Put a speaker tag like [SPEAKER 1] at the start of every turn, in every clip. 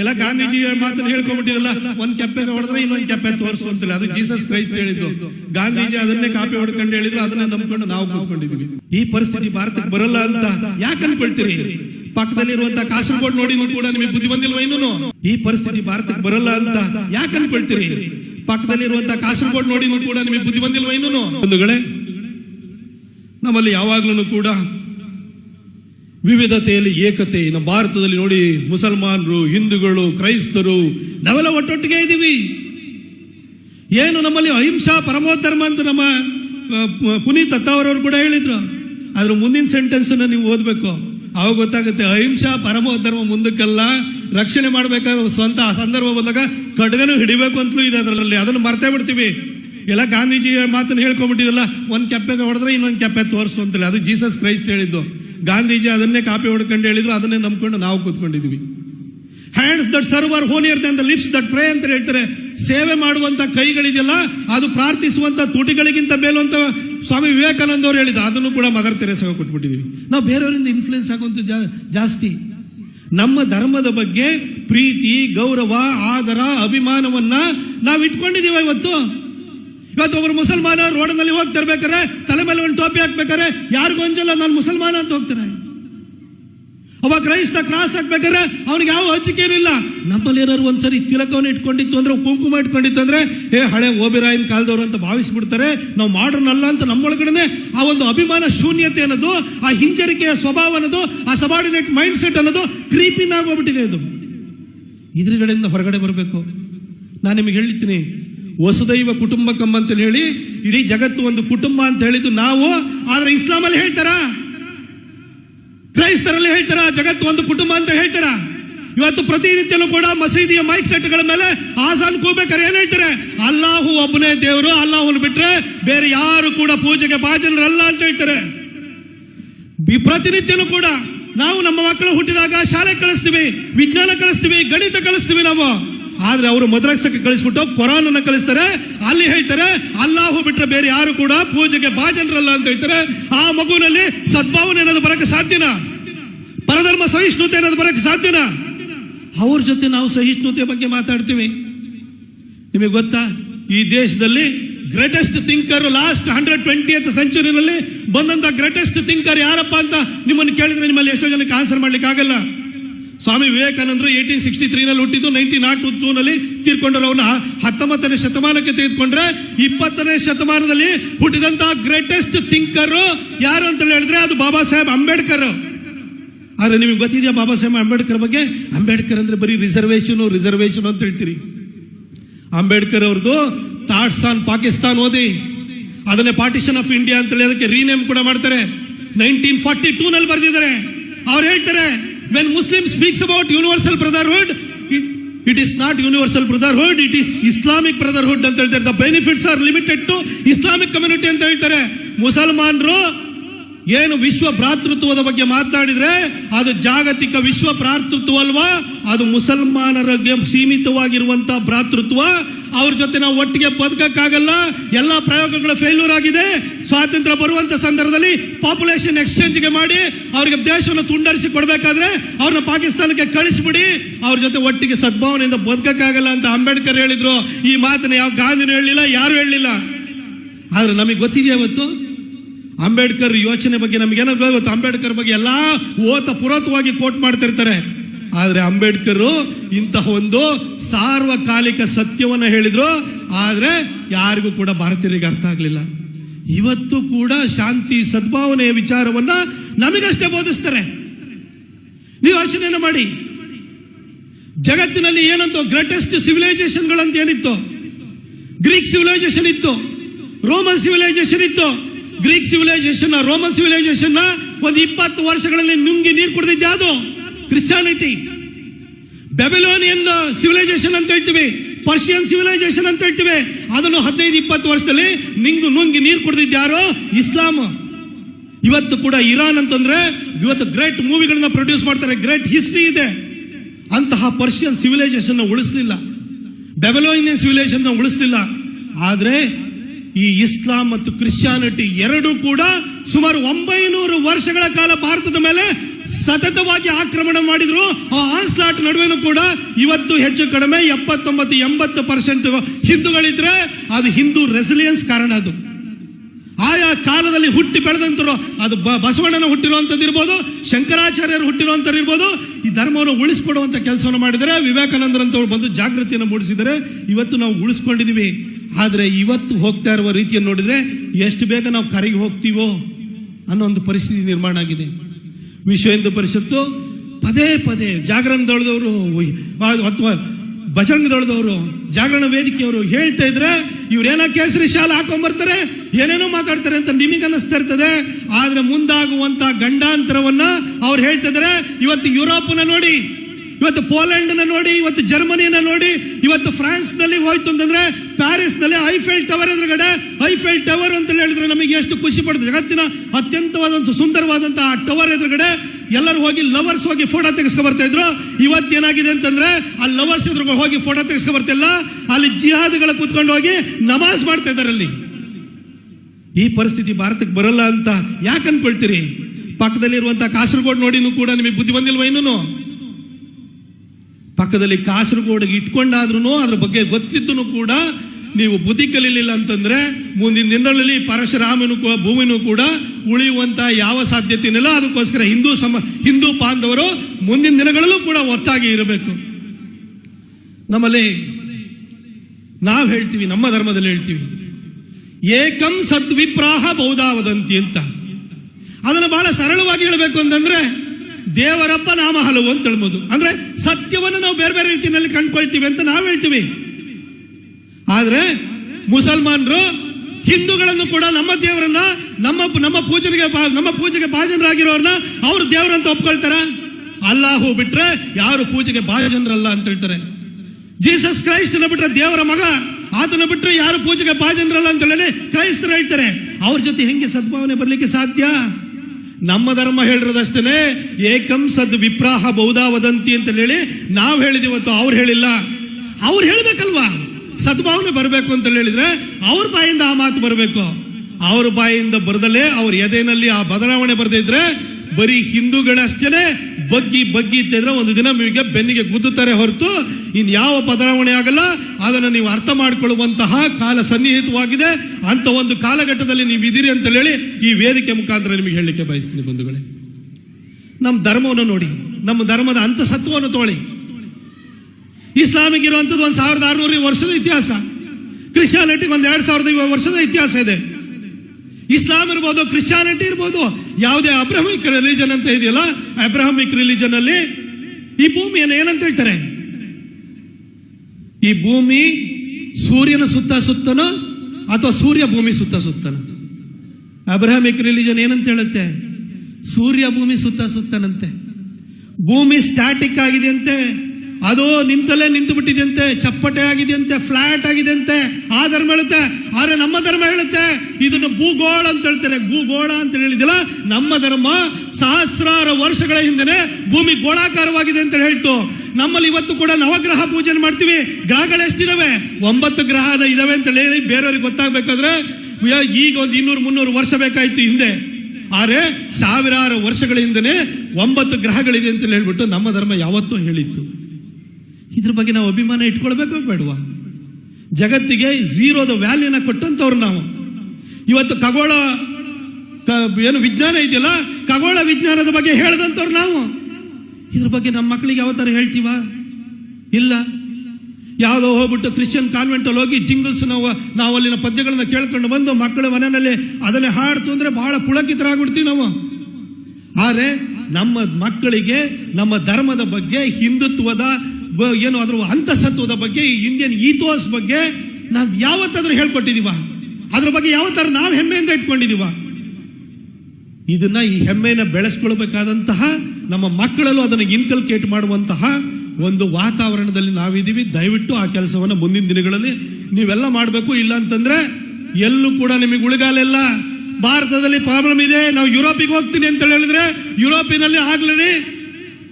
[SPEAKER 1] ಎಲ್ಲ ಗಾಂಧೀಜಿ ಮಾತನ್ನು ಹೇಳ್ಕೊಂಡ್ಬಿಟ್ಟಿದಲ್ಲ ಒಂದ್ ಕೆಪ್ಪೆ ಹೊಡೆದ್ರೆ ಇನ್ನೊಂದ್ ಕೆಪ್ಪೆ ತೋರಿಸು ಅಂತಿಲ್ಲ ಅದು ಜೀಸಸ್ ಕ್ರೈಸ್ಟ್ ಹೇಳಿದ್ದು. ಗಾಂಧೀಜಿ ಅದನ್ನೇ ಕಾಪಿ ಹೊಡ್ಕೊಂಡು ಹೇಳಿದ್ರು, ಅದನ್ನ ನಂಬ್ಕೊಂಡು ನಾವು ಕೂತ್ಕೊಂಡಿದ್ವಿ. ಈ ಪರಿಸ್ಥಿತಿ ಭಾರತಕ್ಕೆ ಬರಲ್ಲ ಅಂತ ಯಾಕೆ ಅನ್ಕೊಳ್ತೀರಿ? ಪಕ್ಕದಲ್ಲಿರುವಂತ ಕಾಸರಗೋಡ್ ನೋಡಿ ಕೂಡ ನಿಮಗೆ ಬುದ್ಧಿ ಬಂದಿಲ್ವ ಇನ್ನೂ ಈ ಪರಿಸ್ಥಿತಿ ಭಾರತಕ್ಕೆ ಬರಲ್ಲ ಅಂತ ಯಾಕೆ ಅನ್ಕೊಳ್ತೀರಿ? ಪಕ್ಕದಲ್ಲಿರುವಂತ ಕಾಸರಗೋಡ್ ನೋಡಿ ಕೂಡ ನಿಮಗೆ ಬುದ್ಧಿ ಬಂದಿಲ್ವ ಇನ್ನೂ ಬಂಧುಗಳೇ, ನಮ್ಮಲ್ಲಿ ಯಾವಾಗ್ಲೂ ಕೂಡ ವಿವಿಧತೆಯಲ್ಲಿ ಏಕತೆ. ನಮ್ಮ ಭಾರತದಲ್ಲಿ ನೋಡಿ ಮುಸಲ್ಮಾನರು, ಹಿಂದೂಗಳು, ಕ್ರೈಸ್ತರು, ನಾವೆಲ್ಲ ಒಟ್ಟೊಟ್ಟಿಗೆ ಇದ್ದೀವಿ. ಏನು ನಮ್ಮಲ್ಲಿ ಅಹಿಂಸಾ ಪರಮೋಧರ್ಮ ಅಂತ ನಮ್ಮ ಪುನೀತ್ ಅತ್ತಾವರವರು ಕೂಡ ಹೇಳಿದ್ರು. ಅದ್ರ ಮುಂದಿನ ಸೆಂಟೆನ್ಸ್ ನೀವು ಓದಬೇಕು. ಅವಾಗ ಗೊತ್ತಾಗುತ್ತೆ ಅಹಿಂಸಾ ಪರಮೋಧರ್ಮ ಮುಂದಕ್ಕೆಲ್ಲ ರಕ್ಷಣೆ ಮಾಡಬೇಕಾದ ಸ್ವಂತ ಸಂದರ್ಭ ಬಂದಾಗ ಕಡ್ಗನು ಹಿಡಿಬೇಕು ಅಂತಲೂ ಇದೆ ಅದರಲ್ಲಿ. ಅದನ್ನು ಮರ್ತೇ ಬಿಡ್ತೀವಿ. ಎಲ್ಲ ಗಾಂಧೀಜಿ ಮಾತನ್ನು ಹೇಳ್ಕೊಂಡ್ಬಿಟ್ಟಿದಲ್ಲ ಒಂದು ಕೆಪ್ಪೆಗೆ ಹೊಡೆದ್ರೆ ಇನ್ನೊಂದು ಕೆಪ್ಪೆ ತೋರಿಸು ಅಂತೇಳಿ. ಅದು ಜೀಸಸ್ ಕ್ರೈಸ್ಟ್ ಹೇಳಿದ್ದು. ಗಾಂಧೀಜಿ ಅದನ್ನೇ ಕಾಪಿ ಹೊಡ್ಕೊಂಡು ಹೇಳಿದ್ರು, ಅದನ್ನೇ ನಂಬ್ಕೊಂಡು ನಾವು ಕೂತ್ಕೊಂಡಿದ್ವಿ hands that serve are holier the lips that pray ಅಂತ ಹೇಳ್ತಾರೆ. ಸೇವೆ ಮಾಡುವಂತ ಕೈಗಳಿದೆಯಲ್ಲ, ಅದು ಪ್ರಾರ್ಥಿಸುವಂತ ತುಟಿಗಳಿಗಿಂತ ಮೇಲು ಅಂತ ಸ್ವಾಮಿ ವಿವೇಕಾನಂದ ಅವರು ಹೇಳಿದ, ಅದನ್ನು ಕೂಡ ಮದರ್ ತೆರೆಸಾಗ ಕೊಟ್ಬಿಟ್ಟಿದೀವಿ ನಾವು ಬೇರೆಯವರಿಂದ ಇನ್ಫ್ಲುಯೆನ್ಸ್ ಆಗುವಂತ ಜಾಸ್ತಿ. ನಮ್ಮ ಧರ್ಮದ ಬಗ್ಗೆ ಪ್ರೀತಿ, ಗೌರವ, ಆದರ, ಅಭಿಮಾನವನ್ನ ನಾವು ಇಟ್ಕೊಂಡಿದೀವ ಇವತ್ತು. ಇವತ್ತು ಒಬ್ಬರು ಮುಸಲ್ಮಾನ ರೋಡ್ನಲ್ಲಿ ಹೋಗ್ತಿರ್ಬೇಕಾರೆ ತಲೆ ಮೇಲೆ ಒಂದು ಟೋಪಿ ಹಾಕ್ಬೇಕಾರೆ ಯಾರಿಗೂ ಅಂಜಲ್ಲ, ನಾನು ಮುಸಲ್ಮಾನ ಅಂತ ಹೋಗ್ತಾರೆ. ಅವಾಗ ಕ್ರೈಸ್ತ ಕ್ರಾಸ್ ಹಾಕ್ಬೇಕಾರೆ ಅವ್ನಿಗೆ ಯಾವ ಹಚ್ಚಿಕೆನಿಲ್ಲ ನಮ್ಮಲ್ಲಿ ಏನಾದ್ರು ಒಂದ್ಸರಿ ತಿಲಕವನ್ನು ಇಟ್ಕೊಂಡಿತ್ತು ಅಂದ್ರೆ, ಕುಂಕುಮ ಇಟ್ಕೊಂಡಿತ್ತು ಅಂದ್ರೆ, ಏ, ಹಳೆ ಓಬಿರಾಯಿನ ಕಾಲದವ್ರು ಅಂತ ಭಾವಿಸ್ಬಿಡ್ತಾರೆ. ನಾವು ಮಾಡ್ರನ್ ಅಲ್ಲ ಅಂತ ನಮ್ಮೊಳಗಡೆ ಆ ಒಂದು ಅಭಿಮಾನ ಶೂನ್ಯತೆ ಅನ್ನೋದು, ಆ ಹಿಂಜರಿಕೆಯ ಸ್ವಭಾವ ಅನ್ನೋದು, ಆ ಸಬಾರ್ಡಿನೇಟ್ ಮೈಂಡ್ ಸೆಟ್ ಅನ್ನೋದು ಕ್ರೀಪಿನ್ ಆಗೋಗ್ಬಿಟ್ಟಿದೆ ಇದು. ಇದ್ರಗಡೆಯಿಂದ ಹೊರಗಡೆ ಬರಬೇಕು. ನಾನು ನಿಮಗೆ ಹೇಳ್ತೀನಿ ವಸುದೈವ ಕುಟುಂಬಕಂ ಅಂತ ಹೇಳಿ, ಇಡೀ ಜಗತ್ತು ಒಂದು ಕುಟುಂಬ ಅಂತ ಹೇಳಿದ್ದು ನಾವು, ಆದ್ರೆ ಇಸ್ಲಾಮಲ್ಲಿ ಹೇಳ್ತಾರಾ? ಕ್ರೈಸ್ತರಲ್ಲಿ ಹೇಳ್ತಾರ? ಜಗತ್ತು ಒಂದು ಕುಟುಂಬ ಅಂತ ಹೇಳ್ತಾರ? ಇವತ್ತು ಪ್ರತಿನಿತ್ಯನೂ ಕೂಡ ಮಸೀದಿಯ ಮೈಕ್ ಸೆಟ್ಗಳ ಮೇಲೆ ಆಸಾನ್ ಕೂಬೇಕಾರೆ ಏನ್ ಹೇಳ್ತಾರೆ? ಅಲ್ಲಾಹು ಒಬ್ಬನೇ ದೇವರು ಅಲ್ಲಾಹುನ್ ಬಿಟ್ರೆ ಬೇರೆ ಯಾರು ಕೂಡ ಪೂಜೆಗೆ ಭಾಜನರಲ್ಲ ಅಂತ ಹೇಳ್ತಾರೆ. ಪ್ರತಿನಿತ್ಯನೂ ಕೂಡ ನಾವು ನಮ್ಮ ಮಕ್ಕಳು ಹುಟ್ಟಿದಾಗ ಶಾಲೆ ಕಳಿಸ್ತೀವಿ, ವಿಜ್ಞಾನ ಕಳಿಸ್ತೀವಿ, ಗಣಿತ ಕಳಿಸ್ತೀವಿ ನಾವು. ಆದ್ರೆ ಅವರು ಮದ್ರಾಸಕ್ಕೆ ಕಳಿಸ್ಬಿಟ್ಟು ಕೊರಾನ್ ಅನ್ನ ಕಳಿಸ್ತಾರೆ. ಅಲ್ಲಿ ಹೇಳ್ತಾರೆ, ಅಲ್ಲಾಹು ಬಿಟ್ರೆ ಬೇರೆ ಯಾರು ಕೂಡ ಪೂಜೆಗೆ ಬಾಜನರಲ್ಲ ಅಂತ ಹೇಳ್ತಾರೆ. ಆ ಮಗುನಲ್ಲಿ ಸದ್ಭಾವನೆ ಅನ್ನೋದು ಬರಕ್ಕೆ ಸಾಧ್ಯನಾ? ಪರಧರ್ಮ ಸಹಿಷ್ಣುತೆ ಅನ್ನೋದು ಬರಕ್ಕೆ ಸಾಧ್ಯನಾ? ಅವ್ರ ಜೊತೆ ನಾವು ಸಹಿಷ್ಣುತೆ ಬಗ್ಗೆ ಮಾತಾಡ್ತೀವಿ. ನಿಮಗೆ ಗೊತ್ತಾ? ಈ ದೇಶದಲ್ಲಿ greatest thinker last hundred twenty ಸೆಂಚುರಿನಲ್ಲಿ ಬಂದಂತ ಗ್ರೇಟೆಸ್ಟ್ ಥಿಂಕರ್ ಯಾರಪ್ಪ ಅಂತ ನಿಮ್ಮನ್ನು ಕೇಳಿದ್ರೆ ನಿಮ್ಮಲ್ಲಿ ಎಷ್ಟೋ ಜನಕ್ಕೆ ಆನ್ಸರ್ ಮಾಡ್ಲಿಕ್ಕೆ ಆಗಲ್ಲ. ಸ್ವಾಮಿ ವಿವೇಕಾನಂದರು ಏಯ್ಟೀನ್ ಸಿಕ್ಸ್ಟಿ ತ್ರೀನಲ್ಲಿ ಹುಟ್ಟಿದ್ದು ನೈನ್ಟೀನ್ ನಾಟ್ ಟೂ ನಲ್ಲಿ ತೀರ್ಕೊಂಡರು. ಅವನ್ನ ಹತ್ತೊಂಬತ್ತನೇ ಶತಮಾನಕ್ಕೆ ತೆಗೆದುಕೊಂಡ್ರೆ, ಇಪ್ಪತ್ತನೇ ಶತಮಾನದಲ್ಲಿ ಹುಟ್ಟಿದಂತಹ ಗ್ರೇಟೆಸ್ಟ್ ಥಿಂಕರ್ ಯಾರು ಅಂತ ಹೇಳಿದ್ರೆ ಅದು ಬಾಬಾ ಸಾಹೇಬ್ ಅಂಬೇಡ್ಕರ್. ಆದ್ರೆ ನಿಮಗೆ ಗೊತ್ತಿದೆಯಾ ಬಾಬಾ ಸಾಹೇಬ್ ಅಂಬೇಡ್ಕರ್ ಬಗ್ಗೆ? ಅಂಬೇಡ್ಕರ್ ಅಂದ್ರೆ ಬರೀ ರಿಸರ್ವೇಶನ್ ರಿಸರ್ವೇಶನ್ ಅಂತ ಹೇಳ್ತೀರಿ. ಅಂಬೇಡ್ಕರ್ ಅವ್ರದ್ದು ಥಾಟ್ಸ್ ಆನ್ ಪಾಕಿಸ್ತಾನ್ ಓದಿ. ಅದನ್ನೇ ಪಾರ್ಟಿಷನ್ ಆಫ್ ಇಂಡಿಯಾ ಅಂತ ಹೇಳಿ ಅದಕ್ಕೆ ರೀನೇಮ್ ಕೂಡ ಮಾಡ್ತಾರೆ. ನೈನ್ಟೀನ್ ಫಾರ್ಟಿ ಟೂ ನಲ್ಲಿ ಬರೆದಿದ್ದಾರೆ. ಅವ್ರು ಹೇಳ್ತಾರೆ when Muslim speaks about universal brotherhood it is not universal brotherhood it is Islamic brotherhood ಅಂತ ಹೇಳ್ತಾರೆ. The benefits are limited to Islamic community ಅಂತ ಹೇಳ್ತಾರೆ. ಮುಸಲ್ಮಾನರು ಏನು ವಿಶ್ವ ಭ್ರಾತೃತ್ವದ ಬಗ್ಗೆ ಮಾತನಾಡಿದ್ರೆ ಅದು ಜಾಗತಿಕ ವಿಶ್ವ ಭ್ರಾತೃತ್ವ ಅಲ್ವಾ? ಅದು ಮುಸಲ್ಮಾನರಿಗೆ ಸೀಮಿತವಾಗಿರುವಂತ ಭ್ರಾತೃತ್ವ. ಅವ್ರ ಜೊತೆ ನಾವು ಒಟ್ಟಿಗೆ ಬದುಕಕ್ಕಾಗಲ್ಲ. ಎಲ್ಲ ಪ್ರಯೋಗಗಳು ಫೇಲ್ಯೂರ್ ಆಗಿದೆ. ಸ್ವಾತಂತ್ರ್ಯ ಬರುವಂತ ಸಂದರ್ಭದಲ್ಲಿ ಪಾಪ್ಯುಲೇಷನ್ ಎಕ್ಸ್ಚೇಂಜ್ಗೆ ಮಾಡಿ ಅವ್ರಿಗೆ ದೇಶವನ್ನು ತುಂಡರಿಸಿ ಕೊಡಬೇಕಾದ್ರೆ ಅವ್ರನ್ನ ಪಾಕಿಸ್ತಾನಕ್ಕೆ ಕಳಿಸ್ಬಿಡಿ. ಅವ್ರ ಜೊತೆ ಒಟ್ಟಿಗೆ ಸದ್ಭಾವನೆಯಿಂದ ಬದುಕಕ್ಕಾಗಲ್ಲ ಅಂತ ಅಂಬೇಡ್ಕರ್ ಹೇಳಿದ್ರು. ಈ ಮಾತನ್ನ ಯಾವ ಗಾಂಧಿನೂ ಹೇಳಲಿಲ್ಲ, ಯಾರು ಹೇಳಲಿಲ್ಲ. ಆದ್ರೆ ನಮಗೆ ಗೊತ್ತಿದೆಯಾ ಇವತ್ತು? ಅಂಬೇಡ್ಕರ್ ಯೋಚನೆ ಬಗ್ಗೆ ನಮ್ಗೆ ಗೊತ್ತು? ಅಂಬೇಡ್ಕರ್ ಬಗ್ಗೆ ಎಲ್ಲಾ ಓತ ಪುರತವಾಗಿ ಕೋಟ್ ಮಾಡ್ತಿರ್ತಾರೆ. ಆದ್ರೆ ಅಂಬೇಡ್ಕರ್ ಇಂತಹ ಒಂದು ಸಾರ್ವಕಾಲಿಕ ಸತ್ಯವನ್ನ ಹೇಳಿದ್ರು. ಆದರೆ ಯಾರಿಗೂ ಕೂಡ ಭಾರತೀಯರಿಗೆ ಅರ್ಥ ಆಗಲಿಲ್ಲ. ಇವತ್ತು ಕೂಡ ಶಾಂತಿ ಸದ್ಭಾವನೆಯ ವಿಚಾರವನ್ನ ನಮಗಷ್ಟೇ ಬೋಧಿಸ್ತಾರೆ. ನೀವು ಯೋಚನೆಯನ್ನು ಮಾಡಿ. ಜಗತ್ತಿನಲ್ಲಿ ಏನಂತ ಗ್ರೇಟೆಸ್ಟ್ ಸಿವಿಲೈಸೇಷನ್ಗಳಂತ ಏನಿತ್ತು? ಗ್ರೀಕ್ ಸಿವಿಲೈಸೇಷನ್ ಇತ್ತು. ರೋಮನ್ ಸಿವಿಲೈಸೇಷನ್ ಇತ್ತು. ಗ್ರೀಕ್ ಸಿವಿಲೈಸೇಷನ್ ರೋಮನ್ ಸಿವಿಲೈಸೇಷನ್ ಒಂದು ಇಪ್ಪತ್ತು ವರ್ಷಗಳಲ್ಲಿ ನುಂಗಿ ನೀರು ಕುಡಿದಿದ್ದೆ ಯಾವುದು? ಕ್ರಿಶ್ಚಾನಿಟಿ ಬೆಬಿಲೋನಿಯನ್ ಸಿವಿಲೈಸೇಷನ್ ಅಂತ ಹೇಳ್ತೀವಿ ಪರ್ಷಿಯನ್ ಸಿವಿಲೈಸೇಷನ್ ಅಂತ ಹೇಳ್ತೀವಿ. ಅದನ್ನು ಹದಿನೈದು, ಇಪ್ಪತ್ತು ವರ್ಷದಲ್ಲಿ ನಿಂಗು ನುಂಗಿ ನೀರು ಕುಡಿದಿದ್ದಾರೋ ಯಾರು? ಇಸ್ಲಾಂ ಇವತ್ತು ಕೂಡ ಇರಾನ್ ಅಂತಂದ್ರೆ ಇವತ್ತು ಗ್ರೇಟ್ ಮೂವಿಗಳನ್ನ ಪ್ರೊಡ್ಯೂಸ್ ಮಾಡ್ತಾರೆ ಗ್ರೇಟ್ ಹಿಸ್ಟ್ರಿ ಇದೆ. ಅಂತಹ ಪರ್ಷಿಯನ್ ಸಿವಿಲೈಸೇಷನ್ ಉಳಿಸಲಿಲ್ಲ. ಬೆಬಲೋನಿಯನ್ ಸಿವಿಲೈಸೇಷನ್ ಉಳಿಸಲಿಲ್ಲ. ಆದ್ರೆ ಈ ಇಸ್ಲಾಂ ಮತ್ತು ಕ್ರಿಶ್ಚಿಯಾನಿಟಿ ಎರಡೂ ಕೂಡ ಸುಮಾರು ಒಂಬೈನೂರು ವರ್ಷಗಳ ಕಾಲ ಭಾರತದ ಮೇಲೆ ಸತತವಾಗಿ ಆಕ್ರಮಣ ಮಾಡಿದ್ರು. ಆ ಆನ್ಸ್ಲಾಟ್ ನಡುವೆನೂ ಕೂಡ ಇವತ್ತು ಹೆಚ್ಚು ಕಡಿಮೆ ಎಪ್ಪತ್ತೊಂಬತ್ತು, ಎಂಬತ್ತು ಪರ್ಸೆಂಟ್ ಹಿಂದೂಗಳಿದ್ರೆ ಅದು ಹಿಂದೂ ರೆಸಿಲಿಯನ್ಸ್ ಕಾರಣ ಅದು. ಆಯಾ ಕಾಲದಲ್ಲಿ ಹುಟ್ಟಿ ಬೆಳೆದಂತರು ಅದು ಬಸವಣ್ಣನ ಹುಟ್ಟಿರುವಂಥದ್ದು ಇರ್ಬೋದು, ಶಂಕರಾಚಾರ್ಯರು ಹುಟ್ಟಿರುವಂಥದ್ದು ಇರ್ಬೋದು, ಈ ಧರ್ಮವನ್ನು ಉಳಿಸ್ಕೊಡುವಂಥ ಕೆಲಸವನ್ನು ಮಾಡಿದರೆ ವಿವೇಕಾನಂದರಂತವ್ರು ಬಂದು ಜಾಗೃತಿಯನ್ನು ಮೂಡಿಸಿದರೆ ಇವತ್ತು ನಾವು ಉಳಿಸ್ಕೊಂಡಿದ್ದೀವಿ. ಆದರೆ ಇವತ್ತು ಹೋಗ್ತಾ ಇರುವ ರೀತಿಯನ್ನು ನೋಡಿದರೆ ಎಷ್ಟು ಬೇಗ ನಾವು ಕರೆಗೆ ಹೋಗ್ತೀವೋ ಅನ್ನೋ ಒಂದು ಪರಿಸ್ಥಿತಿ ನಿರ್ಮಾಣ ಆಗಿದೆ. ವಿಶ್ವ ಹಿಂದೂ ಪರಿಷತ್ತು ಪದೇ ಪದೇ ಜಾಗರಣ ದಳದವರು ಅಥವಾ ಬಜರಂಗ ದಳದವರು, ಜಾಗರಣ ವೇದಿಕೆಯವರು ಹೇಳ್ತಾ ಇದ್ರೆ ಇವ್ರೇನೋ ಕೇಸರಿ ಶಾಲೆ ಹಾಕೊಂಡ್ಬರ್ತಾರೆ ಏನೇನೋ ಮಾತಾಡ್ತಾರೆ ಅಂತ ನಿಮಗೆ ಅನ್ನಿಸ್ತಾ ಇರ್ತದೆ. ಆದ್ರೆ ಮುಂದಾಗುವಂತ ಗಂಡಾಂತರವನ್ನ ಅವ್ರು ಹೇಳ್ತಾ ಇದ್ದಾರೆ ಇವತ್ತು ಯುರೋಪ್ನ ನೋಡಿ. ಇವತ್ತು ಪೋಲೆಂಡ್ನ ನೋಡಿ, ಇವತ್ತು ಜರ್ಮನಿನ ನೋಡಿ, ಇವತ್ತು ಫ್ರಾನ್ಸ್ನಲ್ಲಿ ಹೋಯ್ತು ಅಂತಂದ್ರೆ ಪ್ಯಾರಿಸ್ನಲ್ಲಿ ಐಫೆಲ್ ಟವರ್ ಎದುರುಗಡೆ, ಐಫೆಲ್ ಟವರ್ ಅಂತ ಹೇಳಿದ್ರೆ ನಮಗೆ ಎಷ್ಟು ಖುಷಿ ಪಡ್ತದೆ ಜಗತ್ತಿನ ಅತ್ಯಂತವಾದಂತ ಸುಂದರವಾದಂತಹ ಆ ಟವರ್ ಎದುರುಗಡೆ ಎಲ್ಲರೂ ಹೋಗಿ ಲವರ್ಸ್ ಹೋಗಿ ಫೋಟೋ ತೆಗೆಸ್ಕೊ ಬರ್ತಾ ಇದ್ರು. ಇವತ್ತೇನಾಗಿದೆ ಅಂತಂದ್ರೆ ಆ ಲವರ್ಸ್ ಎದುರು ಹೋಗಿ ಫೋಟೋ ತೆಗೆಸ್ಕೊ ಬರ್ತಿಲ್ಲ ಅಲ್ಲಿ ಜಿಹಾದ್ಗಳ ಕೂತ್ಕೊಂಡು ಹೋಗಿ ನಮಾಜ್ ಮಾಡ್ತಾ ಇದ್ದಾರೆ ಅಲ್ಲಿ. ಈ ಪರಿಸ್ಥಿತಿ ಭಾರತಕ್ಕೆ ಬರಲ್ಲ ಅಂತ ಯಾಕೆ ಅನ್ಕೊಳ್ತೀರಿ ಪಕ್ಕದಲ್ಲಿರುವಂತಹ ಕಾಸರಗೋಡು ನೋಡಿನೂ ಕೂಡ ನಿಮಗೆ ಬುದ್ಧಿ ಬಂದಿಲ್ವ ಇನ್ನೂ ಪಕ್ಕದಲ್ಲಿ ಕಾಸರಗೋಡಿಗೆ ಇಟ್ಕೊಂಡಾದ್ರೂ ಅದ್ರ ಬಗ್ಗೆ ಗೊತ್ತಿದ್ದನು ಕೂಡ ನೀವು ಬುದ್ಧಿ ಕಲೀಲಿಲ್ಲ ಅಂತಂದ್ರೆ ಮುಂದಿನ ದಿನಗಳಲ್ಲಿ ಪರಶುರಾಮನು ಭೂಮಿನೂ ಕೂಡ ಉಳಿಯುವಂತ ಯಾವ ಸಾಧ್ಯತೆ ಇಲ್ಲ. ಅದಕ್ಕೋಸ್ಕರ ಹಿಂದೂ ಸಮ ಹಿಂದೂ ಬಾಂಧವರು ಮುಂದಿನ ದಿನಗಳಲ್ಲೂ ಕೂಡ ಒತ್ತಾಗಿ ಇರಬೇಕು. ನಮ್ಮಲ್ಲಿ ನಾವು ಹೇಳ್ತೀವಿ, ನಮ್ಮ ಧರ್ಮದಲ್ಲಿ ಹೇಳ್ತೀವಿ. ಏಕಂ ಸದ್ವಿಪ್ರಾಹ ಬೌದ್ಧಾವದಂತಿ ಅಂತ. ಅದನ್ನು ಬಹಳ ಸರಳವಾಗಿ ಹೇಳಬೇಕು ಅಂತಂದ್ರೆ ದೇವರಪ್ಪ ನಾಮ ಹಲವು ಅಂತ ಹೇಳ್ಬೋದು. ಅಂದ್ರೆ ಸತ್ಯವನ್ನು ನಾವು ಬೇರೆ ಬೇರೆ ರೀತಿಯಲ್ಲಿ ಕಂಡ್ಕೊಳ್ತೀವಿ ಅಂತ ನಾವು ಹೇಳ್ತೀವಿ. ಆದ್ರೆ ಮುಸಲ್ಮಾನರು ಹಿಂದೂಗಳನ್ನು ಕೂಡ ನಮ್ಮ ದೇವರನ್ನ, ನಮ್ಮ ನಮ್ಮ ಪೂಜೆಗೆ ಬಾ- ನಮ್ಮ ಪೂಜೆಗೆ ಭಾಜನರಾಗಿರೋರ್ನ ಅವ್ರು ದೇವರಂತ ಒಪ್ಕೊಳ್ತಾರ? ಅಲ್ಲಾಹು ಬಿಟ್ರೆ ಯಾರು ಪೂಜೆಗೆ ಭಾಜನರಲ್ಲ ಅಂತ ಹೇಳ್ತಾರೆ. ಜೀಸಸ್ ಕ್ರೈಸ್ತನ ಬಿಟ್ರೆ ದೇವರ ಮಗ, ಆತನ ಬಿಟ್ರೆ ಯಾರು ಪೂಜೆಗೆ ಭಾಜನರಲ್ಲ ಅಂತ ಹೇಳಿ ಕ್ರೈಸ್ತರು ಹೇಳ್ತಾರೆ. ಅವ್ರ ಜೊತೆ ಹೆಂಗೆ ಸದ್ಭಾವನೆ ಬರಲಿಕ್ಕೆ ಸಾಧ್ಯ? ನಮ್ಮ ಧರ್ಮ ಹೇಳಿರೋದಷ್ಟೇ ಏಕಂ ಸದ್ ವಿಪ್ರಾಹ ಬೌದ್ಧ ವದಂತಿ ಅಂತ ಹೇಳಿ ನಾವು ಹೇಳಿದಿವತ್ತು ಅವ್ರು ಹೇಳಿಲ್ಲ. ಅವ್ರು ಹೇಳಬೇಕಲ್ವಾ? ಸದ್ಭಾವನೆ ಬರಬೇಕು ಅಂತ ಹೇಳಿದ್ರೆ ಅವ್ರ ಬಾಯಿಂದ ಆ ಮಾತು ಬರಬೇಕು. ಅವ್ರ ಬಾಯಿಂದ ಬರದಲ್ಲೇ ಅವ್ರ ಎದೆನಲ್ಲಿ ಆ ಬದಲಾವಣೆ ಬರೆದಿದ್ರೆ ಬರೀ ಹಿಂದೂಗಳಷ್ಟೇ ಬಗ್ಗಿ ಬಗ್ಗಿ ಇತ್ತಿದ್ರೆ ಒಂದು ದಿನ ನಿಮಗೆ ಬೆನ್ನಿಗೆ ಗುದ್ದುತ್ತಾರೆ ಹೊರತು ಇನ್ ಯಾವ ಬದಲಾವಣೆ ಆಗಲ್ಲ. ಅದನ್ನು ನೀವು ಅರ್ಥ ಮಾಡಿಕೊಳ್ಳುವಂತಹ ಕಾಲ ಸನ್ನಿಹಿತವಾಗಿದೆ. ಅಂತ ಒಂದು ಕಾಲಘಟ್ಟದಲ್ಲಿ ನೀವು ಇದ್ದೀರಿ ಅಂತ ಹೇಳಿ ಈ ವೇದಿಕೆ ಮುಖಾಂತರ ನಿಮಗೆ ಹೇಳಲಿಕ್ಕೆ ಬಯಸ್ತೀನಿ ಬಂಧುಗಳೇ. ನಮ್ಮ ಧರ್ಮವನ್ನು ನೋಡಿ, ನಮ್ಮ ಧರ್ಮದ ಅಂತಸತ್ವವನ್ನು ತೋಳಿ. ಇಸ್ಲಾಮಿಕ್ ಇರುವಂಥದ್ದು ಒಂದು ಸಾವಿರದ ಆರುನೂರು ವರ್ಷದ ಇತಿಹಾಸ. ಕ್ರಿಶ್ಚಿಯಾನಿಟಿಗೆ ಒಂದು ಎರಡು ಸಾವಿರದ ವರ್ಷದ ಇತಿಹಾಸ ಇದೆ. ಇಸ್ಲಾಂ ಇರ್ಬೋದು ಕ್ರಿಶ್ಚಾನಿಟಿ ಇರ್ಬೋದು, ಯಾವುದೇ ಅಬ್ರಹಮಿಕ್ ರಿಲಿಜನ್ ಅಂತ ಇದೆಯಲ್ಲ, ಅಬ್ರಹಮಿಕ್ ರಿಲಿಜನ್ ಅಲ್ಲಿ ಈ ಭೂಮಿಯನ್ನು ಏನಂತ ಹೇಳ್ತಾರೆ? ಈ ಭೂಮಿ ಸೂರ್ಯನ ಸುತ್ತ ಸುತ್ತನೋ ಅಥವಾ ಸೂರ್ಯ ಭೂಮಿ ಸುತ್ತ ಸುತ್ತನೋ? ಅಬ್ರಹಮಿಕ್ ರಿಲಿಜನ್ ಏನಂತ ಹೇಳುತ್ತೆ? ಸೂರ್ಯ ಭೂಮಿ ಸುತ್ತ ಸುತ್ತನಂತೆ. ಭೂಮಿ ಸ್ಟ್ಯಾಟಿಕ್ ಆಗಿದೆ ಅಂತೆ. ಅದು ನಿಂತಲ್ಲೇ ನಿಂತು ಬಿಟ್ಟಿದೆಯಂತೆ ಚಪ್ಪಟೆ ಆಗಿದೆಯಂತೆ, ಫ್ಲಾಟ್ ಆಗಿದೆಯಂತೆ, ಆ ಧರ್ಮ ಹೇಳುತ್ತೆ. ಆದ್ರೆ ನಮ್ಮ ಧರ್ಮ ಹೇಳುತ್ತೆ, ಇದನ್ನು ಭೂಗೋಳ ಅಂತ ಹೇಳ್ತಾರೆ. ಭೂಗೋಳ ಅಂತ ಹೇಳಿದಿಲ್ಲ ನಮ್ಮ ಧರ್ಮ ಸಹಸ್ರಾರು ವರ್ಷಗಳ ಹಿಂದೆನೆ ಭೂಮಿ ಗೋಳಾಕಾರವಾಗಿದೆ ಅಂತ ಹೇಳ್ತು. ನಮ್ಮಲ್ಲಿ ಇವತ್ತು ಕೂಡ ನವಗ್ರಹ ಪೂಜೆ ಮಾಡ್ತೀವಿ. ಗ್ರಹಗಳು ಎಷ್ಟಿದಾವೆ? ಒಂಬತ್ತು ಗ್ರಹ ಇದಾವೆ ಅಂತ ಹೇಳಿ ಬೇರೆಯವ್ರಿಗೆ ಗೊತ್ತಾಗ್ಬೇಕಾದ್ರೆ ಈಗ ಒಂದು ಇನ್ನೂರು ಮುನ್ನೂರು ವರ್ಷ ಬೇಕಾಯ್ತು ಹಿಂದೆ. ಆದರೆ ಸಾವಿರಾರು ವರ್ಷಗಳ ಹಿಂದೆನೆ ಒಂಬತ್ತು ಗ್ರಹಗಳಿದೆ ಅಂತ ಹೇಳ್ಬಿಟ್ಟು ನಮ್ಮ ಧರ್ಮ ಯಾವತ್ತೂ ಹೇಳಿತ್ತು. ಇದ್ರ ಬಗ್ಗೆ ನಾವು ಅಭಿಮಾನ ಇಟ್ಕೊಳ್ಬೇಕೋ ಬೇಡವಾ? ಜಗತ್ತಿಗೆ ಝೀರೋದ ವ್ಯಾಲ್ಯೂನ ಕೊಟ್ಟಂತವ್ರು ನಾವು. ಇವತ್ತು ಖಗೋಳ ಏನು ವಿಜ್ಞಾನ ಇದೆಯಲ್ಲ, ಖಗೋಳ ವಿಜ್ಞಾನದ ಬಗ್ಗೆ ಹೇಳ್ದಂಥವ್ರು ನಾವು. ಇದ್ರ ಬಗ್ಗೆ ನಮ್ಮ ಮಕ್ಕಳಿಗೆ ಯಾವತ್ತಾರು ಹೇಳ್ತೀವ? ಇಲ್ಲ. ಯಾವುದೋ ಹೋಗ್ಬಿಟ್ಟು ಕ್ರಿಶ್ಚಿಯನ್ ಕಾನ್ವೆಂಟ್ ಅಲ್ಲಿ ಹೋಗಿ ಜಿಂಗಲ್ಸ್ ನಾವು ನಾವು ಅಲ್ಲಿನ ಪದ್ಯಗಳನ್ನ ಕೇಳ್ಕೊಂಡು ಬಂದು ಮಕ್ಕಳ ಮನೆಯಲ್ಲಿ ಅದನ್ನೇ ಹಾಡ್ತು ಅಂದ್ರೆ ಬಹಳ ಪುಳಕಿತರಾಗ್ಬಿಡ್ತೀವಿ ನಾವು. ಆದರೆ ನಮ್ಮ ಮಕ್ಕಳಿಗೆ, ನಮ್ಮ ಧರ್ಮದ ಬಗ್ಗೆ ಹಿಂದುತ್ವದ ಏನು ಅದ್ರ ಅಂತಸತ್ವದ ಬಗ್ಗೆ, ಈ ಇಂಡಿಯನ್ ಈಥೋಸ್ ಬಗ್ಗೆ ನಾವು ಯಾವತ್ತಾದ್ರೂ ಹೇಳ್ಕೊಟ್ಟಿದೀವ. ಅದ್ರ ಬಗ್ಗೆ ಯಾವತ್ತಾದ್ರೂ ನಾವು ಹೆಮ್ಮೆಯಿಂದ ಇಟ್ಕೊಂಡಿದೀವ. ಇದನ್ನ ಈ ಹೆಮ್ಮೆಯನ್ನು ಬೆಳೆಸ್ಕೊಳ್ಬೇಕಾದಂತಹ ನಮ್ಮ ಮಕ್ಕಳಲ್ಲೂ ಅದನ್ನು ಇನ್ಕಲ್ಕೇಟ್ ಮಾಡುವಂತಹ ಒಂದು ವಾತಾವರಣದಲ್ಲಿ ನಾವಿದ್ದೀವಿ ದಯವಿಟ್ಟು ಆ ಕೆಲಸವನ್ನು ಮುಂದಿನ ದಿನಗಳಲ್ಲಿ ನೀವೆಲ್ಲ ಮಾಡಬೇಕು. ಇಲ್ಲ ಅಂತಂದ್ರೆ ಎಲ್ಲೂ ಕೂಡ ನಿಮಗೆ ಉಳಿಗಾಲೆಲ್ಲ ಭಾರತದಲ್ಲಿ ಪ್ರಾಬ್ಲಮ್ ಇದೆ. ನಾವು ಯುರೋಪಿಗೆ ಹೋಗ್ತೀನಿ ಅಂತ ಹೇಳಿದ್ರೆ ಯುರೋಪಿನಲ್ಲಿ ಆಗ್ಲೇ.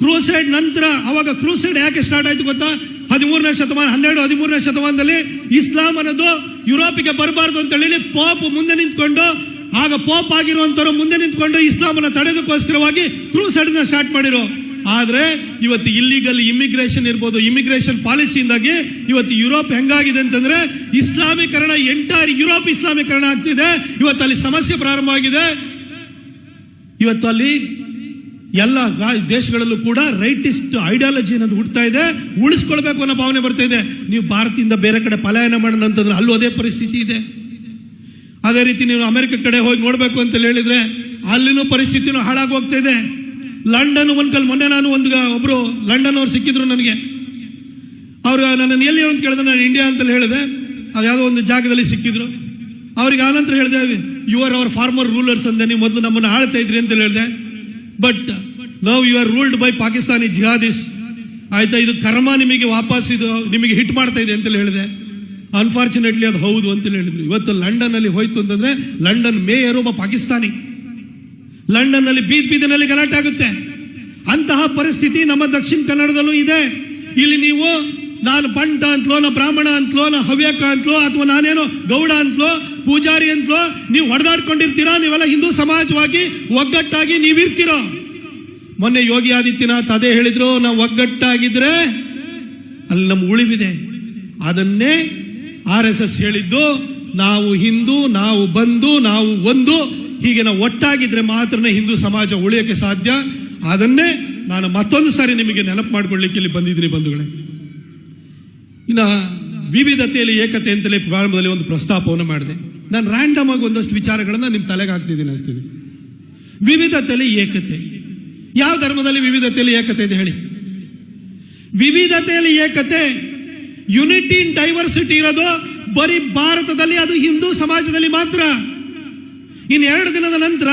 [SPEAKER 1] ಕ್ರೂಸೈಡ್ ನಂತರ ಅವಾಗ ಕ್ರೂಸೈಡ್ ಯಾಕೆ ಸ್ಟಾರ್ಟ್ ಆಯ್ತು ಗೊತ್ತಾ? ಹದಿಮೂರನೇ ಶತಮಾನ, ಹನ್ನೆರಡು, ಹದಿಮೂರನೇ ಶತಮಾನದಲ್ಲಿ ಇಸ್ಲಾಂ ಅನ್ನೋದು ಯುರೋಪಿಗೆ ಬರಬಾರ್ದು ಅಂತ ಹೇಳಿ ಪಾಪ್ ಮುಂದೆ ನಿಂತ್ಕೊಂಡು, ಆಗ ಪೋಪ್ ಆಗಿರುವಂತವರು ಮುಂದೆ ನಿಂತ್ಕೊಂಡು ಇಸ್ಲಾಮನ್ನ ತಡೆದಕ್ಕೋಸ್ಕರವಾಗಿ ಕ್ರೂಸೈಡ್ ಸ್ಟಾರ್ಟ್ ಮಾಡಿರೋ. ಆದ್ರೆ ಇವತ್ತು ಇಲ್ಲಿಗಲ್ ಇಮಿಗ್ರೇಷನ್ ಇರ್ಬೋದು ಇಮಿಗ್ರೇಷನ್ ಪಾಲಿಸಿಯಿಂದಾಗಿ ಇವತ್ತು ಯುರೋಪ್ ಹೆಂಗಾಗಿದೆ ಅಂತಂದ್ರೆ ಇಸ್ಲಾಮೀಕರಣ ಎಂಟೈರ್ ಯುರೋಪ್ ಇಸ್ಲಾಮೀಕರಣ ಆಗ್ತಿದೆ. ಇವತ್ತು ಅಲ್ಲಿ ಸಮಸ್ಯೆ ಪ್ರಾರಂಭ ಆಗಿದೆ. ಇವತ್ತು ಅಲ್ಲಿ ಎಲ್ಲ ದೇಶಗಳಲ್ಲೂ ಕೂಡ ರೈಟಿಸ್ಟ್ ಐಡಿಯಾಲಜಿ ಅನ್ನೋದು ಹುಡ್ತಾ ಇದೆ. ಉಳಿಸ್ಕೊಳ್ಬೇಕು ಅನ್ನೋ ಭಾವನೆ ಬರ್ತಾ ಇದೆ. ನೀವು ಭಾರತದಿಂದ ಬೇರೆ ಕಡೆ ಪಲಾಯನ ಮಾಡೋಣ ಅಂತಂದ್ರೆ ಅಲ್ಲೂ ಅದೇ ಪರಿಸ್ಥಿತಿ ಇದೆ. ಅದೇ ರೀತಿ ನೀವು ಅಮೆರಿಕ ಕಡೆ ಹೋಗಿ ನೋಡಬೇಕು ಅಂತ ಹೇಳಿದ್ರೆ ಅಲ್ಲಿನೂ ಪರಿಸ್ಥಿತಿನೂ ಹಾಳಾಗಿ ಹೋಗ್ತಾ ಇದೆ. ಲಂಡನ್ ಒಂದ್ ಕಲ್ ಮೊನ್ನೆ ನಾನು ಒಂದು ಒಬ್ರು ಲಂಡನ್ ಅವ್ರು ಸಿಕ್ಕಿದ್ರು ನನಗೆ. ಅವ್ರು ನನ್ನನ್ನು ಎಲ್ಲಿ ಅಂತ ಕೇಳಿದ್ರೆ ನಾನು ಇಂಡಿಯಾ ಅಂತ ಹೇಳಿದೆ. ಅದು ಯಾವುದೋ ಒಂದು ಜಾಗದಲ್ಲಿ ಸಿಕ್ಕಿದ್ರು. ಅವ್ರಿಗೆ ಆನಂತರ ಹೇಳಿದೆ you are our former rulers ಅಂದೆ. ನೀವು ಮೊದಲು ನಮ್ಮನ್ನು ಆಳ್ತಾ ಇದ್ರಿ ಅಂತ ಹೇಳಿದೆ. But now you are ruled by Pakistani jihadis ಆಯ್ತಾ, ಇದು ಕರ್ಮ ನಿಮಗೆ ವಾಪಸ್ ಇದು ನಿಮಗೆ ಹಿಟ್ ಮಾಡ್ತಾ ಇದೆ ಅಂತ ಹೇಳಿದೆ. ಅನ್ಫಾರ್ಚುನೇಟ್ಲಿ ಅದು ಹೌದು ಅಂತ ಹೇಳಿದ್ರು. ಇವತ್ತು ಲಂಡನ್ ಅಲ್ಲಿ ಹೋಯ್ತು ಅಂತಂದ್ರೆ ಲಂಡನ್ ಮೇಯರ್ ಒಬ್ಬ ಪಾಕಿಸ್ತಾನಿ. ಲಂಡನ್ನಲ್ಲಿ ಬೀದ್ ಬೀದಿನಲ್ಲಿ ಗಲಾಟೆ ಆಗುತ್ತೆ. ಅಂತಹ ಪರಿಸ್ಥಿತಿ ನಮ್ಮ ದಕ್ಷಿಣ ಕನ್ನಡದಲ್ಲೂ ಇದೆ. ಇಲ್ಲಿ ನೀವು ನಾನು ಬಂಟ ಅಂತಲೋ, ನಾ ಬ್ರಾಹ್ಮಣ ಅಂತಲೋ, ನಾ ಹವ್ಯಕ ಅಂತಲೋ, ಅಥವಾ ನಾನೇನೋ ಗೌಡ ಅಂತಲೋ, ಪೂಜಾರಿ ಅಂತಲೋ, ನೀವು ಹೊಡೆದಾಡ್ಕೊಂಡಿರ್ತೀರಾ? ನೀವೆಲ್ಲ ಹಿಂದೂ ಸಮಾಜವಾಗಿ ಒಗ್ಗಟ್ಟಾಗಿ ನೀವಿರ್ತೀರೋ? ಮೊನ್ನೆ ಯೋಗಿ ಆದಿತ್ಯನಾಥ್ ಅದೇ ಹೇಳಿದ್ರು ನಾವು ಒಗ್ಗಟ್ಟಾಗಿದ್ರೆ ಅಲ್ಲಿ ನಮ್ಮ ಉಳಿವಿದೆ. ಅದನ್ನೇ ಆರ್ ಎಸ್ ಎಸ್ ಹೇಳಿದ್ದು, ನಾವು ಹಿಂದೂ, ನಾವು ಬಂದು ನಾವು ಒಂದು. ಹೀಗೆ ನಾವು ಒಟ್ಟಾಗಿದ್ರೆ ಮಾತ್ರನೇ ಹಿಂದೂ ಸಮಾಜ ಉಳಿಯೋಕ್ಕೆ ಸಾಧ್ಯ. ಅದನ್ನೇ ನಾನು ಮತ್ತೊಂದು ಸಾರಿ ನಿಮಗೆ ನೆನಪು ಮಾಡ್ಕೊಳ್ಳಿಕ್ಕೆ ಇಲ್ಲಿ ಬಂದಿದ್ದೀನಿ ಬಂಧುಗಳೇ. ಇನ್ನ ವಿವಿಧತೆಯಲ್ಲಿ ಏಕತೆ ಅಂತಲೇ ಪ್ರಾರಂಭದಲ್ಲಿ ಒಂದು ಪ್ರಸ್ತಾಪವನ್ನು ಮಾಡಿದೆ. ನಾನು ರ್ಯಾಂಡಮ್ ಆಗಿ ಒಂದಷ್ಟು ವಿಚಾರಗಳನ್ನು ನಿಮ್ಮ ತಲೆಗೆ ಹಾಕ್ತಿದ್ದೀನಿ ಅಷ್ಟೇ. ವಿವಿಧತೆಯಲ್ಲಿ ಏಕತೆ. ಯಾವ ಧರ್ಮದಲ್ಲಿ ವಿವಿಧತೆಯಲ್ಲಿ ಏಕತೆ ಇದೆ ಹೇಳಿ. ವಿವಿಧತೆಯಲ್ಲಿ ಏಕತೆ ಯುನಿಟಿ ಇನ್ ಡೈವರ್ಸಿಟಿ ಇರೋದು ಬರೀ ಭಾರತದಲ್ಲಿ, ಅದು ಹಿಂದೂ ಸಮಾಜದಲ್ಲಿ ಮಾತ್ರ. ಇನ್ನು ಎರಡು ದಿನದ ನಂತರ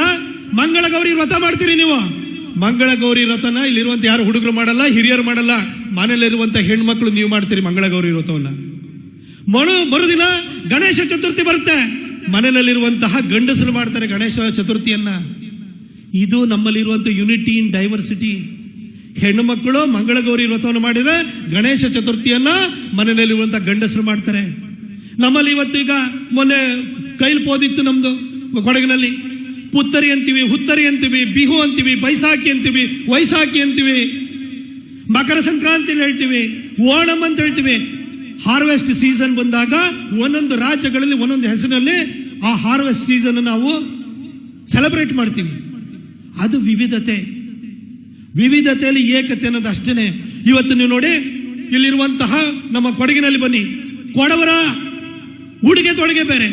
[SPEAKER 1] ಮಂಗಳ ಗೌರಿ ವ್ರತ ಮಾಡ್ತೀರಿ ನೀವು. ಮಂಗಳ ಗೌರಿ ವ್ರತನ ಇಲ್ಲಿರುವಂತ ಯಾರು ಹುಡುಗರು ಮಾಡಲ್ಲ, ಹಿರಿಯರು ಮಾಡಲ್ಲ ಮನೇಲಿರುವಂತ ಹೆಣ್ಮಕ್ಳು ನೀವು ಮಾಡ್ತೀರಿ ಮಂಗಳ ಗೌರಿ ವ್ರತವನ್ನ ಮರು ಮರುದಿನ ಗಣೇಶ ಚತುರ್ಥಿ ಬರುತ್ತೆ. ಮನೆಯಲ್ಲಿರುವಂತಹ ಗಂಡಸರು ಮಾಡ್ತಾರೆ ಗಣೇಶ ಚತುರ್ಥಿಯನ್ನ. ಇದು ನಮ್ಮಲ್ಲಿರುವಂತ ಯುನಿಟಿ ಇನ್ ಡೈವರ್ಸಿಟಿ ಹೆಣ್ಣು ಮಕ್ಕಳು ಮಂಗಳಗೌರಿ ವ್ರತವನ್ನು ಮಾಡಿದ್ರೆ ಗಣೇಶ ಚತುರ್ಥಿಯನ್ನ ಮನೆಯಲ್ಲಿರುವಂತಹ ಗಂಡಸರು ಮಾಡ್ತಾರೆ. ನಮ್ಮಲ್ಲಿ ಇವತ್ತು ಈಗ ಮೊನ್ನೆ ಕೈಲಿ ಪೋದಿತ್ತು ನಮ್ದು ಕೊಡಗಿನಲ್ಲಿ. ಪುತ್ತರಿ ಅಂತೀವಿ, ಹುತ್ತರಿ ಅಂತೀವಿ, ಬಿಹು ಅಂತೀವಿ ಬೈಸಾಖಿ ಅಂತೀವಿ ವೈಸಾಖಿ ಅಂತೀವಿ. ಮಕರ ಸಂಕ್ರಾಂತಿ ಹೇಳ್ತೀವಿ, ಓಣಂ ಅಂತ ಹೇಳ್ತೀವಿ. ಹಾರ್ವೆಸ್ಟ್ ಸೀಸನ್ ಬಂದಾಗ ಒಂದೊಂದು ರಾಜ್ಯಗಳಲ್ಲಿ ಒಂದೊಂದು ಹೆಸರಿನಲ್ಲಿ ಆ ಹಾರ್ವೆಸ್ಟ್ ಸೀಸನ್ ನಾವು ಸೆಲೆಬ್ರೇಟ್ ಮಾಡ್ತೀವಿ. ಅದು ವಿವಿಧತೆ. ವಿವಿಧತೆಯಲ್ಲಿ ಏಕತೆ ಅನ್ನೋದು ಅಷ್ಟೇನೆ. ಇವತ್ತು ನೀವು ನೋಡಿ, ಇಲ್ಲಿರುವಂತಹ ನಮ್ಮ ಕೊಡಗಿನಲ್ಲಿ ಬನ್ನಿ. ಕೊಡವರ ಉಡುಗೆ ತೊಡುಗೆ ಬೇರೆ.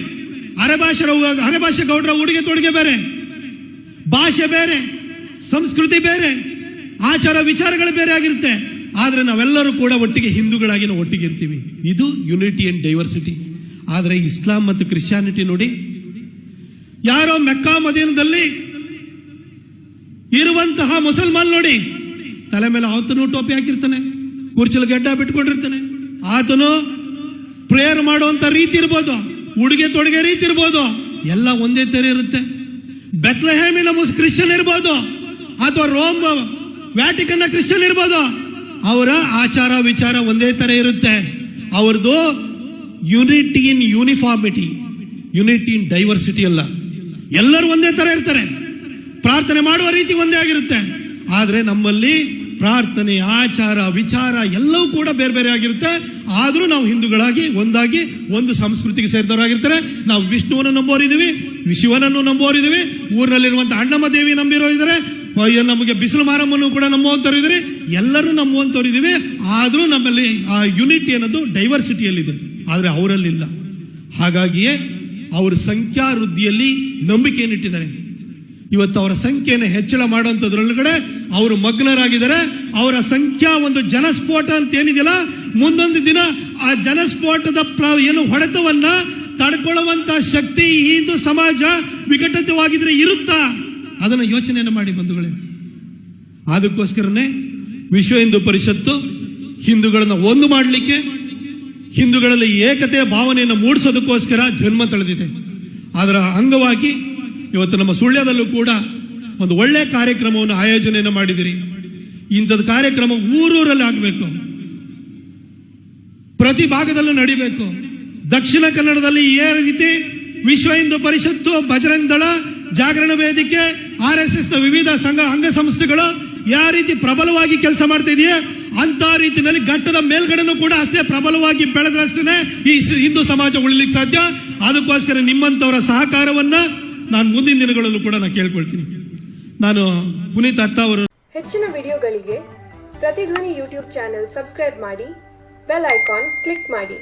[SPEAKER 1] ಅರೆಭಾಷರ ಅರೆಭಾಷೆ ಗೌಡರ ಉಡುಗೆ ತೊಡುಗೆ ಬೇರೆ. ಭಾಷೆ ಬೇರೆ. ಸಂಸ್ಕೃತಿ ಬೇರೆ. ಆಚಾರ ವಿಚಾರಗಳು ಬೇರೆ ಆಗಿರುತ್ತೆ. ಆದರೆ ನಾವೆಲ್ಲರೂ ಕೂಡ ಒಟ್ಟಿಗೆ ಹಿಂದೂಗಳಾಗಿ ನಾವು ಒಟ್ಟಿಗೆ ಇರ್ತೀವಿ. ಇದು ಯುನಿಟಿ ಅಂಡ್ ಡೈವರ್ಸಿಟಿ ಆದರೆ ಇಸ್ಲಾಂ ಮತ್ತು ಕ್ರಿಶ್ಚಿಯಾನಿಟಿ ನೋಡಿ, ಯಾರೋ ಮೆಕ್ಕಾ ಮದೀನದಲ್ಲಿ ಇರುವಂತಹ ಮುಸಲ್ಮಾನ್ ನೋಡಿ, ತಲೆ ಮೇಲೆ ಆತನು ಟೋಪಿ ಹಾಕಿರ್ತಾನೆ, ಕುರ್ಚಲು ಗಡ್ಡ ಬಿಟ್ಕೊಂಡಿರ್ತಾನೆ. ಆತನು ಪ್ರೇಯರ್ ಮಾಡುವಂತ ರೀತಿ ಇರ್ಬೋದು, ಉಡುಗೆ ತೊಡುಗೆ ರೀತಿ ಇರ್ಬೋದು, ಎಲ್ಲ ಒಂದೇ ತರ ಇರುತ್ತೆ. ಬೆತ್ಲಹೇಮಿನ ಮುಸ್, ಕ್ರಿಶ್ಚಿಯನ್ ಇರ್ಬೋದು, ಅಥವಾ ರೋಮ್ ವ್ಯಾಟಿಕನ್ನ ಕ್ರಿಶ್ಚಿಯನ್ ಇರ್ಬೋದು. ಅವರ ಆಚಾರ ವಿಚಾರ ಒಂದೇ ತರ ಇರುತ್ತೆ. ಅವ್ರದ್ದು unity in uniformity unity in diversity ಅಲ್ಲ. ಎಲ್ಲರೂ ಒಂದೇ ತರ ಇರ್ತಾರೆ. ಪ್ರಾರ್ಥನೆ ಮಾಡುವ ರೀತಿ ಒಂದೇ ಆಗಿರುತ್ತೆ. ಆದರೆ ನಮ್ಮಲ್ಲಿ ಪ್ರಾರ್ಥನೆ, ಆಚಾರ, ವಿಚಾರ ಎಲ್ಲವೂ ಕೂಡ ಬೇರೆ ಬೇರೆ ಆಗಿರುತ್ತೆ. ಆದರೂ ನಾವು ಹಿಂದೂಗಳಾಗಿ ಒಂದಾಗಿ ಒಂದು ಸಂಸ್ಕೃತಿಗೆ ಸೇರಿದವರಾಗಿರ್ತಾರೆ. ನಾವು ವಿಷ್ಣುವನ್ನು ನಂಬೋರಿದ್ದೀವಿ ಶಿವನನ್ನು ನಂಬೋರಿದ್ದೀವಿ ಊರಿನಲ್ಲಿರುವಂಥ ಅಣ್ಣಮ್ಮ ದೇವಿ ನಂಬಿರೋ ಇದ್ದಾರೆ. ಅಯ್ಯೋ, ನಮಗೆ ಬಿಸಿಲು ಮಾರಮ್ಮನು ಕೂಡ ನಂಬುವಂಥವ್ರು ಇದ್ದಾರೆ ಎಲ್ಲರೂ ನಂಬುವಂಥವ್ರು ಇದ್ದೀವಿ ಆದರೂ ನಮ್ಮಲ್ಲಿ ಆ ಯುನಿಟಿ ಅನ್ನೋದು ಡೈವರ್ಸಿಟಿಯಲ್ಲಿದೆ ಆದರೆ ಅವರಲ್ಲಿಲ್ಲ. ಹಾಗಾಗಿಯೇ ಅವರ ಸಂಖ್ಯಾ ವೃದ್ಧಿಯಲ್ಲಿ ನಂಬಿಕೆಯನ್ನಿಟ್ಟಿದ್ದಾರೆ ಇವತ್ತು ಅವರ ಸಂಖ್ಯೆಯನ್ನು ಹೆಚ್ಚಳ ಮಾಡುವಂಥದ್ರೊಳಗಡೆ ಅವರು ಮಗ್ನರಾಗಿದ್ದಾರೆ. ಅವರ ಸಂಖ್ಯಾ ಒಂದು ಜನಸ್ಫೋಟ ಅಂತ ಏನಿದೆಯಲ್ಲ ಮುಂದೊಂದು ದಿನ ಆ ಜನಸ್ಫೋಟದ ಏನು ಹೊಡೆತವನ್ನ ತಡ್ಕೊಳ್ಳುವಂತ ಶಕ್ತಿ ಈ ಹಿಂದೂ ಸಮಾಜ ವಿಘಟಿತವಾಗಿದ್ರೆ ಇರುತ್ತಾ? ಅದನ್ನ ಯೋಚನೆಯನ್ನು ಮಾಡಿ ಬಂಧುಗಳೇ. ಅದಕ್ಕೋಸ್ಕರನೇ ವಿಶ್ವ ಹಿಂದೂ ಪರಿಷತ್ತು ಹಿಂದೂಗಳನ್ನು ಒಂದು ಮಾಡಲಿಕ್ಕೆ, ಹಿಂದೂಗಳಲ್ಲಿ ಏಕತೆಯ ಭಾವನೆಯನ್ನು ಮೂಡಿಸೋದಕ್ಕೋಸ್ಕರ ಜನ್ಮ ತಳೆದಿದೆ. ಅದರ ಅಂಗವಾಗಿ ಇವತ್ತು ನಮ್ಮ ಸುಳ್ಯದಲ್ಲೂ ಕೂಡ ಒಂದು ಒಳ್ಳೆಯ ಕಾರ್ಯಕ್ರಮವನ್ನು ಆಯೋಜನೆಯನ್ನು ಮಾಡಿದಿರಿ. ಇಂಥದ್ದು ಕಾರ್ಯಕ್ರಮ ಊರೂರಲ್ಲಿ ಆಗಬೇಕು. ಪ್ರತಿ ಭಾಗದಲ್ಲೂ ನಡಿಬೇಕು. ದಕ್ಷಿಣ ಕನ್ನಡದಲ್ಲಿ ಏ ರೀತಿ ವಿಶ್ವ ಹಿಂದೂ ಪರಿಷತ್ತು ಬಜರಂಗ್ ದಳ ಜಾಗರಣ ವೇದಿಕೆ, ಆರ್ ಎಸ್ ಎಸ್ನ ವಿವಿಧ ಸಂಘ, ಅಂಗಸಂಸ್ಥೆಗಳು ಯಾವ ರೀತಿ ಪ್ರಬಲವಾಗಿ ಕೆಲಸ ಮಾಡ್ತಾ ಇದೆಯೇ ಅಂತ ರೀತಿಯಲ್ಲಿ ಘಟ್ಟದ ಮೇಲ್ಗಡೆನೂ ಕೂಡ ಅಷ್ಟೇ ಪ್ರಬಲವಾಗಿ ಬೆಳೆದ್ರಷ್ಟೇ ಈ ಹಿಂದೂ ಸಮಾಜ ಉಳಿಲಿಕ್ಕೆ ಸಾಧ್ಯ. ಅದಕ್ಕೋಸ್ಕರ ನಿಮ್ಮಂತವರ ಸಹಕಾರವನ್ನ ನಾನು ಮುಂದಿನ ದಿನಗಳಲ್ಲೂ ಕೂಡ ನಾನು ಕೇಳ್ಕೊಳ್ತೀನಿ. ನಾನು ಪುನೀತ್ ಅತ್ತ ಅವರು
[SPEAKER 2] ಹೆಚ್ಚಿನ ವಿಡಿಯೋಗಳಿಗೆ ಪ್ರತಿಧ್ವನಿ ಯೂಟ್ಯೂಬ್ ಚಾನೆಲ್ ಸಬ್ಸ್ಕ್ರೈಬ್ ಮಾಡಿ, ಬೆಲ್ ಐಕಾನ್ ಕ್ಲಿಕ್ ಮಾಡಿ.